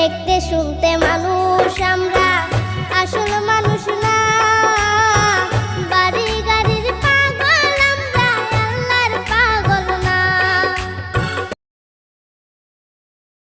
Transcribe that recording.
দেখতে শুনতে মানুষ